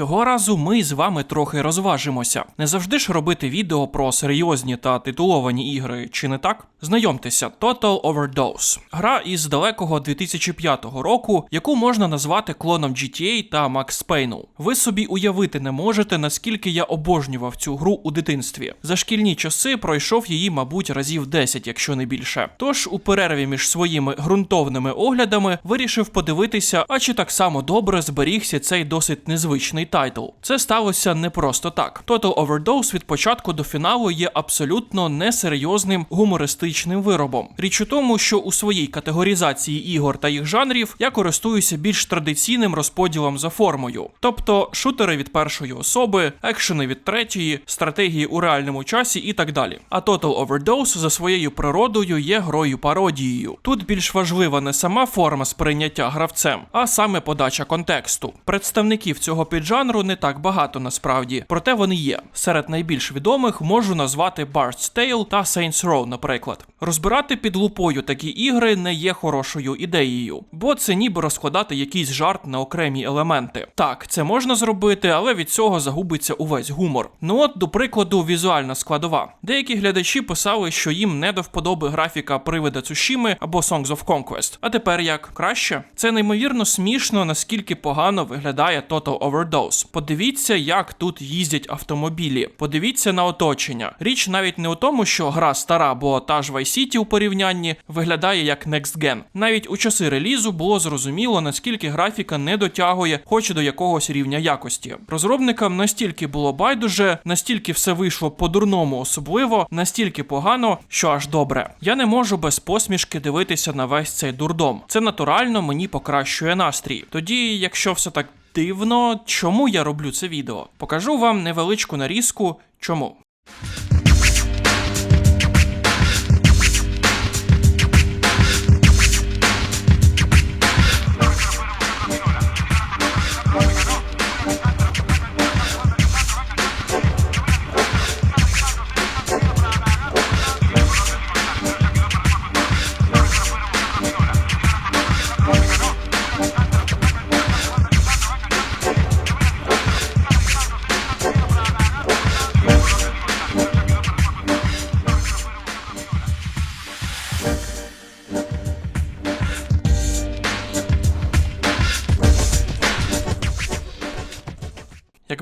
Цього разу ми з вами трохи розважимося. Не завжди ж робити відео про серйозні та титуловані ігри, чи не так? Знайомтеся, Total Overdose. Гра із далекого 2005 року, яку можна назвати клоном GTA та Max Payne. Ви собі уявити не можете, наскільки я обожнював цю гру у дитинстві. За шкільні часи пройшов її, мабуть, разів 10, якщо не більше. Тож у перерві між своїми ґрунтовними оглядами вирішив подивитися, а чи так само добре зберігся цей досить незвичний тайтл. Це сталося не просто так. Total Overdose від початку до фіналу є абсолютно несерйозним гумористичним виробом. Річ у тому, що у своїй категоризації ігор та їх жанрів я користуюся більш традиційним розподілом за формою, тобто шутери від першої особи, екшени від третьої, стратегії у реальному часі і так далі. А Total Overdose за своєю природою є грою пародією. Тут більш важлива не сама форма сприйняття гравцем, а саме подача контексту. Представників цього піджанру не так багато насправді, проте вони є. Серед найбільш відомих можу назвати Bard's Tale та Saints Row, наприклад. Розбирати під лупою такі ігри не є хорошою ідеєю, бо це ніби розкладати якийсь жарт на окремі елементи. Так, це можна зробити, але від цього загубиться увесь гумор. Ну от, до прикладу, візуальна складова. Деякі глядачі писали, що їм не до вподоби графіка привида Цушіми або Songs of Conquest. А тепер як краще? Це неймовірно смішно, наскільки погано виглядає Total Overdose. Подивіться, як тут їздять автомобілі. Подивіться на оточення. Річ навіть не у тому, що гра стара, бо та ж Vice City у порівнянні виглядає як Next Gen. Навіть у часи релізу було зрозуміло, наскільки графіка не дотягує хоч до якогось рівня якості. Розробникам настільки було байдуже, настільки все вийшло по-дурному особливо, настільки погано, що аж добре. Я не можу без посмішки дивитися на весь цей дурдом. Це натурально мені покращує настрій. Тоді, якщо все так дивно, чому я роблю це відео? Покажу вам невеличку нарізку, чому.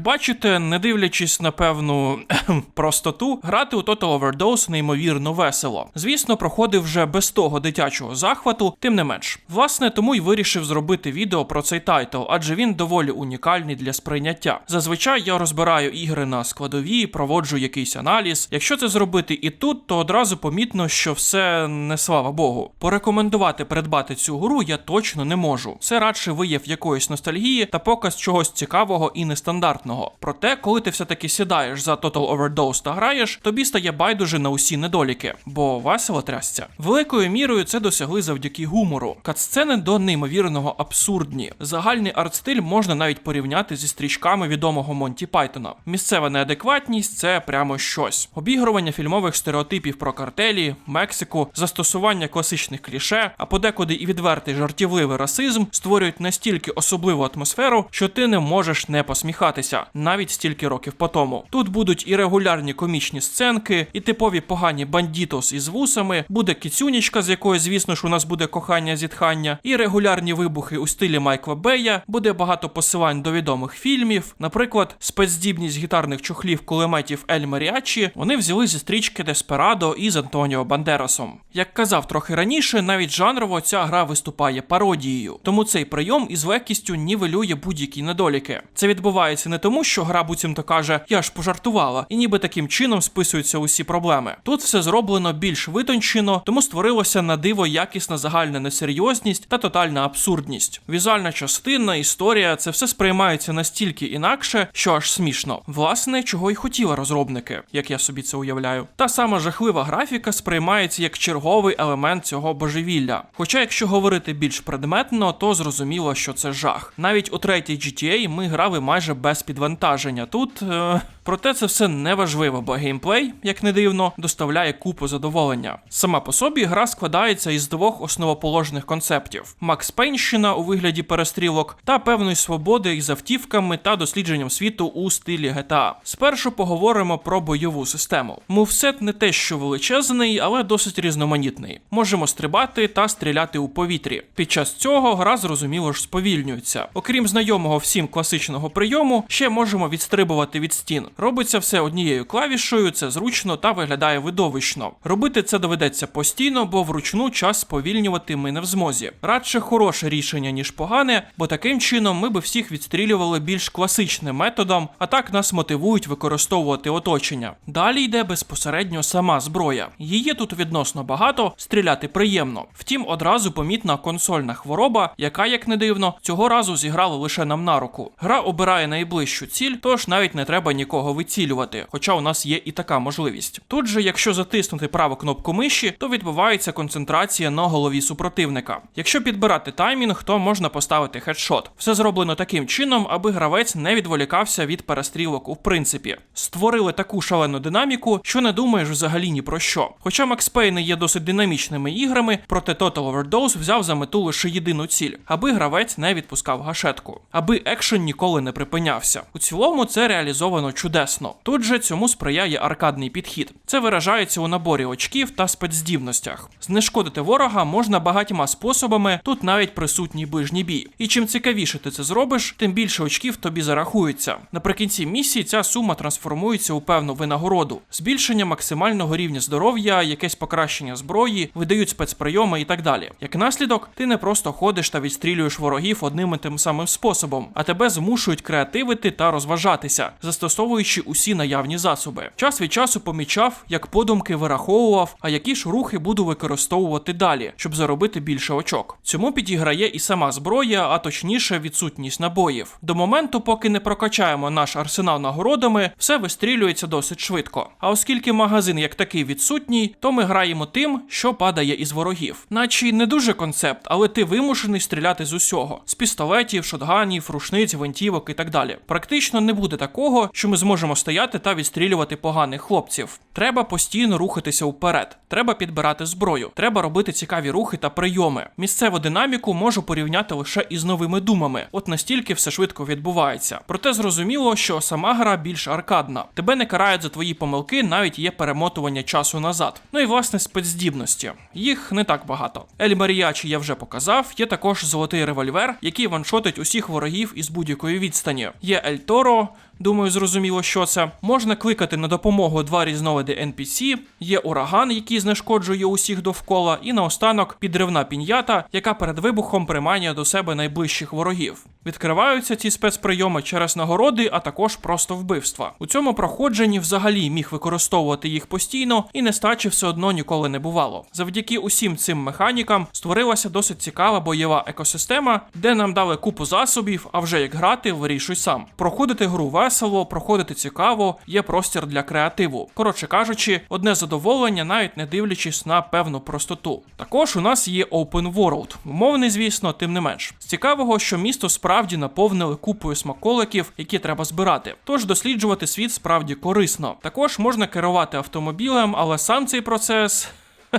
Бачите, не дивлячись на певну простоту, грати у Total Overdose неймовірно весело. Звісно, проходив вже без того дитячого захвату, тим не менш. Власне, тому й вирішив зробити відео про цей тайтл, адже він доволі унікальний для сприйняття. Зазвичай я розбираю ігри на складові, проводжу якийсь аналіз. Якщо це зробити і тут, то одразу помітно, що все не слава Богу. Порекомендувати придбати цю гру я точно не можу. Це радше вияв якоїсь ностальгії та показ чогось цікавого і нестандартного. Проте, коли ти все-таки сідаєш за Total Overdose та граєш, тобі стає байдуже на усі недоліки, бо весело трясця. Великою мірою це досягли завдяки гумору. Катсцени до неймовірного абсурдні. Загальний артстиль можна навіть порівняти зі стрічками відомого Монті Пайтона. Місцева неадекватність це прямо щось. Обігрування фільмових стереотипів про картелі, Мексику, застосування класичних кліше, а подекуди і відвертий жартівливий расизм створюють настільки особливу атмосферу, що ти не можеш не посміхатися, навіть стільки років по тому. Тут будуть і регулярні комічні сценки, і типові погані бандітос із вусами, буде кіцюнічка, з якої, звісно ж, у нас буде кохання зітхання, і регулярні вибухи у стилі Майкла Бея, буде багато посилань до відомих фільмів, наприклад, спецздібність гітарних чохлів кулеметів Ель Маріачі вони взяли зі стрічки Деспирадо із Антоніо Бандерасом. Як казав трохи раніше, навіть жанрово ця гра виступає пародією, тому цей прийом із легкістю нівелює будь-які недоліки. Це відбувається не тому, що гра буцімто каже Я ж пожартувала, і ніби таким чином списуються усі проблеми. Тут все зроблено більш витончено, тому створилося на диво якісна загальна несерйозність та тотальна абсурдність. Візуальна частина, історія це все сприймається настільки інакше, що аж смішно. Власне, чого й хотіли розробники, як я собі це уявляю. Та сама жахлива графіка сприймається як черговий елемент цього божевілля. Хоча, якщо говорити більш предметно, то зрозуміло, що це жах. Навіть у третій GTA ми грали майже без без підвантаження. Тут е... проте це все не важливо, бо геймплей, як не дивно, доставляє купу задоволення. Сама по собі гра складається із двох основоположних концептів: Макс Пейнщина у вигляді перестрілок та певної свободи із автівками та дослідженням світу у стилі GTA. Спершу поговоримо про бойову систему. Мувсет не те, що величезний, але досить різноманітний. Можемо стрибати та стріляти у повітрі. Під час цього гра зрозуміло ж сповільнюється. Окрім знайомого всім класичного прийому, ще можемо відстрибувати від стін. Робиться все однією клавішою, це зручно та виглядає видовищно. Робити це доведеться постійно, бо вручну час сповільнювати ми не в змозі. Радше хороше рішення, ніж погане, бо таким чином ми би всіх відстрілювали більш класичним методом, а так нас мотивують використовувати оточення. Далі йде безпосередньо сама зброя. Її тут відносно багато, стріляти приємно. Втім, одразу помітна консольна хвороба, яка, як не дивно, цього разу зіграла лише нам на руку. Гра обирає найближчу ціль, тож навіть не треба нікого вицілювати, хоча у нас є і така можливість. Тут же, якщо затиснути праву кнопку миші, то відбувається концентрація на голові супротивника. Якщо підбирати таймінг, то можна поставити хедшот. Все зроблено таким чином, аби гравець не відволікався від перестрілок у принципі. Створили таку шалену динаміку, що не думаєш взагалі ні про що. Хоча Max Payne є досить динамічними іграми, проте Total Overdose взяв за мету лише єдину ціль, аби гравець не відпускав гашетку, аби екшен ніколи не припинявся. У цілому це реалізовано чудесно. Тут же цьому сприяє аркадний підхід. Це виражається у наборі очків та спецздібностях. Знешкодити ворога можна багатьма способами, тут навіть присутній ближній бій. І чим цікавіше ти це зробиш, тим більше очків тобі зарахується. Наприкінці місії ця сума трансформується у певну винагороду, збільшення максимального рівня здоров'я, якесь покращення зброї, видають спецприйоми і так далі. Як наслідок, ти не просто ходиш та відстрілюєш ворогів одним і тим самим способом, а тебе змушують креативити та розважатися, застосовуючи усі наявні засоби. Час від часу помічав, як подумки вираховував, а які ж рухи буду використовувати далі, щоб заробити більше очок. Цьому підіграє і сама зброя, а точніше відсутність набоїв. До моменту, поки не прокачаємо наш арсенал нагородами, все вистрілюється досить швидко. А оскільки магазин як такий відсутній, то ми граємо тим, що падає із ворогів. Наче не дуже концепт, але ти вимушений стріляти з усього: з пістолетів, шотганів, рушниць, гвинтівок і так далі. Практично не буде такого, що ми зможемо стояти та відстрілювати поганих хлопців. Треба постійно рухатися вперед, треба підбирати зброю, треба робити цікаві рухи та прийоми. Місцеву динаміку можу порівняти лише із новими думами. От настільки все швидко відбувається. Проте зрозуміло, що сама гра більш аркадна. Тебе не карають за твої помилки, навіть є перемотування часу назад. Ну і власне спецздібності. Їх не так багато. Ель Маріачі я вже показав. Є також золотий револьвер, який ваншотить усіх ворогів із будь-якої відстані. Є Ель Торо. Думаю, зрозуміло, що це. Можна кликати на допомогу два різновиди NPC, є ураган, який знешкоджує усіх довкола, і наостанок підривна піньята, яка перед вибухом приманює до себе найближчих ворогів. Відкриваються ці спецприйоми через нагороди, а також просто вбивства. У цьому проходженні взагалі міг використовувати їх постійно, і нестачі все одно ніколи не бувало. Завдяки усім цим механікам створилася досить цікава бойова екосистема, де нам дали купу засобів, а вже як грати, вирішуй сам. Проходити гру весело, проходити цікаво, є простір для креативу. Коротше кажучи, одне задоволення, навіть не дивлячись на певну простоту. Також у нас є Open World, умовний, звісно, тим не менш. З цікавого, що місто справді наповнили купою смаколиків, які треба збирати. Тож досліджувати світ справді корисно. Також можна керувати автомобілем, але сам цей процес.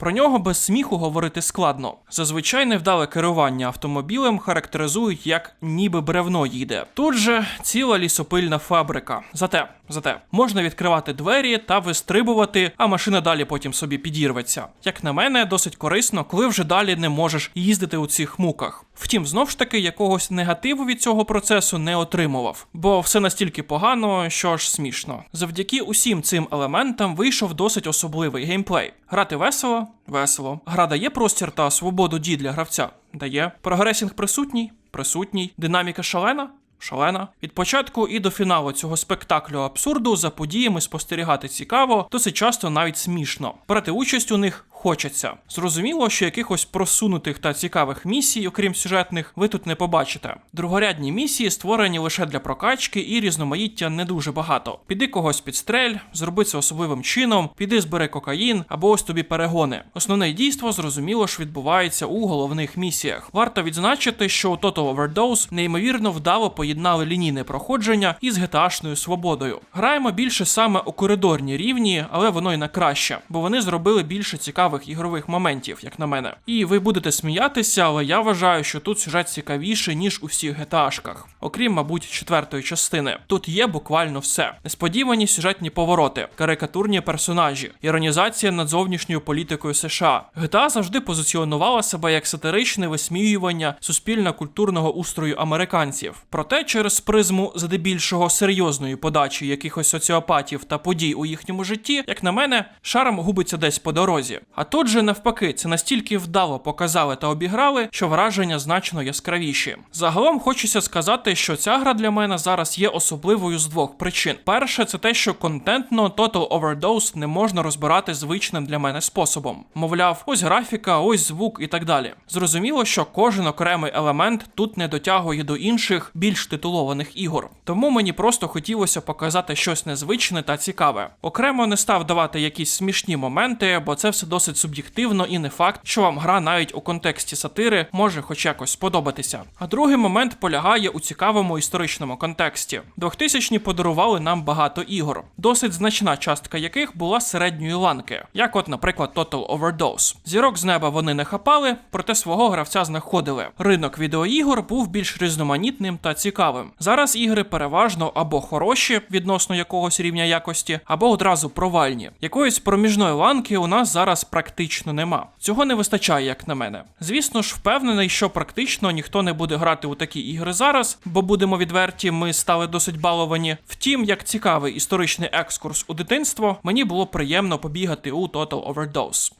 Про нього без сміху говорити складно. Зазвичай невдале керування автомобілем характеризують як ніби бревно їде. Тут же ціла лісопильна фабрика. Зате, зате можна відкривати двері та вистрибувати, а машина далі потім собі підірветься. Як на мене, досить корисно, коли вже далі не можеш їздити у цих муках. Втім, знов ж таки якогось негативу від цього процесу не отримував, бо все настільки погано, що аж смішно. Завдяки усім цим елементам вийшов досить особливий геймплей. Грати весело, весело. Гра дає простір та свободу дій для гравця. Дає. Прогресінг присутній, присутній. Динаміка шалена. Шалена. Від початку і до фіналу цього спектаклю абсурду за подіями спостерігати цікаво, досить часто навіть смішно. Брати участь у них хочеться. Зрозуміло, що якихось просунутих та цікавих місій, окрім сюжетних, ви тут не побачите. Другорядні місії створені лише для прокачки і різноманіття не дуже багато. Піди когось підстрель, зроби це особливим чином, піди збери кокаїн або ось тобі перегони. Основне дійство зрозуміло ж відбувається у головних місіях. Варто відзначити, що у Total Overdose неймовірно вдало поєднали лінійне проходження із GTA-шною свободою. Граємо більше саме у коридорні рівні, але воно й на краще, бо вони зробили більше цікавих ігрових моментів, як на мене. І ви будете сміятися, але я вважаю, що тут сюжет цікавіший, ніж у всіх GTA-шках. Окрім, мабуть, четвертої частини. Тут є буквально все: несподівані сюжетні повороти, карикатурні персонажі, іронізація над зовнішньою політикою США. GTA завжди позиціонувала себе як сатиричне висміювання суспільно-культурного устрою американців. Проте через призму здебільшого серйозної подачі якихось соціопатів та подій у їхньому житті, як на мене, шарм губиться десь по дорозі. А тут же навпаки, це настільки вдало показали та обіграли, що враження значно яскравіші. Загалом хочеться сказати, що ця гра для мене зараз є особливою з двох причин. Перше, це те, що контентно Total Overdose не можна розбирати звичним для мене способом. Мовляв, ось графіка, ось звук і так далі. Зрозуміло, що кожен окремий елемент тут не дотягує до інших більш титулованих ігор. Тому мені просто хотілося показати щось незвичне та цікаве. Окремо не став давати якісь смішні моменти, бо це все досить суб'єктивно і не факт, що вам гра навіть у контексті сатири може хоч якось сподобатися. А другий момент полягає у цікавому історичному контексті. 2000-ні подарували нам багато ігор, досить значна частка яких була середньої ланки, як от, наприклад, Total Overdose. Зірок з неба вони не хапали, проте свого гравця знаходили. Ринок відеоігор був більш різноманітним та цікавим. Зараз ігри переважно або хороші відносно якогось рівня якості, або одразу провальні. Якоїсь проміжної ланки у нас зараз практично нема. Цього не вистачає, як на мене. Звісно ж, впевнений, що практично ніхто не буде грати у такі ігри зараз, бо будемо відверті, ми стали досить баловані. Втім, як цікавий історичний екскурс у дитинство, мені було приємно побігати у Total Overdose.